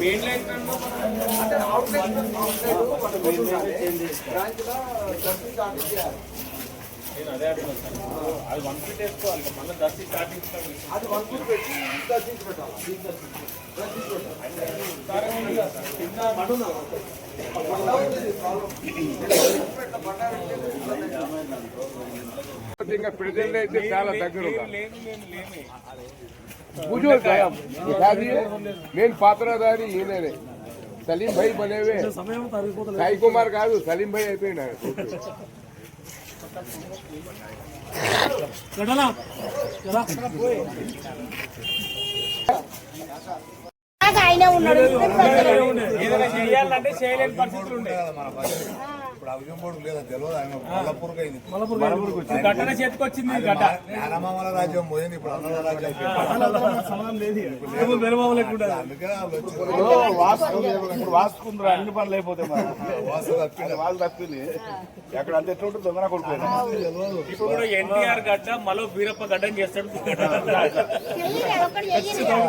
Main line అంటే outside out చేయాలి నేను అదే అడుగుతాను అది వన్ ఫీట్ వేసుకోవాలి మళ్ళీ దర్శి స్టార్టింగ్ అది వన్ ఫీట్ పెట్టి దర్శించి పెట్టాలి దర్శించి పెట్టాలి. ఇంకా ప్రెసిడెంట్ అయితే చాలా దగ్గర నేను పాత్రధారి ఈయననే. సలీం భాయ్ బలేవే సాయి కుమార్ కాదు సలీం భాయ్ అయిపోయినా దాకా ఆయనే ఉన్నాడు. ఏదైనా చేయాలంటే చేయలేని పరిస్థితులు ఉండే. ఇప్పుడు అవిజంబోడు లేదా తెలియదు ఆయన మల్లపూర్కి అయింది. గట్టన చేతికి వచ్చింది గడ్డ నానమామల రాజ్యం పోయింది ఇప్పుడు అన్నల రాజ్యం. అందుకే వాసుకుందరు అన్ని పనులు అయిపోతాయి మరి. వాసు తప్పింది. వాళ్ళు తప్పింది. ఎక్కడ అంత ఎట్లా ఉంటుంది దొంగన కొడుకు ఇప్పుడు కూడా ఎన్టీఆర్ గడ్డ మలో వీరప్ప గడ్డం చేస్తాడు. చెయ్యరు ఒక్కడు చెయ్యరు చెయ్యరు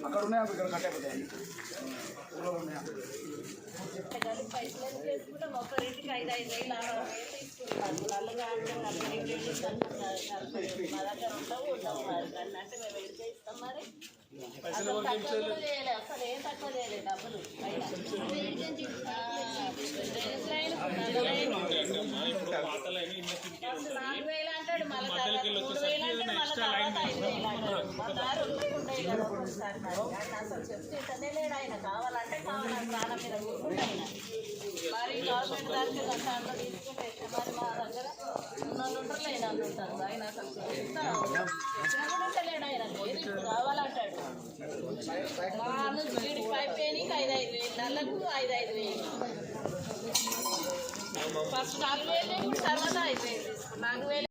అక్కడ ఉన్నాయా ఇక్కడ కట్ అయిపోతాయి ఒకరింటికి ఐదు ఐదు వేలు తీసుకుంటారు నల్లగా అంటే నలభై మా దగ్గర ఉండవు ఉండవు మరి దాన్ని మేము మరి అసలు తక్కువ అసలు ఏం తక్కువ చేయలేదు డబ్బులు నాలుగు వేలు అంటాడు మళ్ళీ తర్వాత మూడు వేలు అంటాడు మళ్ళీ తర్వాత ఐదు వేలు అంటాడు మా దారి ఉండకుండా ఇలా ఒక్కొక్కసారి మరి. ఆయన అసలు లేడు ఆయన కావాలంటే కావాలని ప్రాణం మీద కూర్చుంటే మరి గవర్నమెంట్ దానికి కష్టాల్లో తీసుకుంటే మరి మా దగ్గర ఉన్నోళ్ళు ఉంటారు ఉంటారు ఆయన అసలు కూడా ఆయన లేదు ఇప్పుడు కావాలంటాడు మా నుంచి వీడికి పైప్ ఐదు ఐదు వేలు ఐదు ఐదు వేలు ఫస్ట్ నాలుగు వేలు తర్వాత ఐదు వేలు నాలుగు వేలు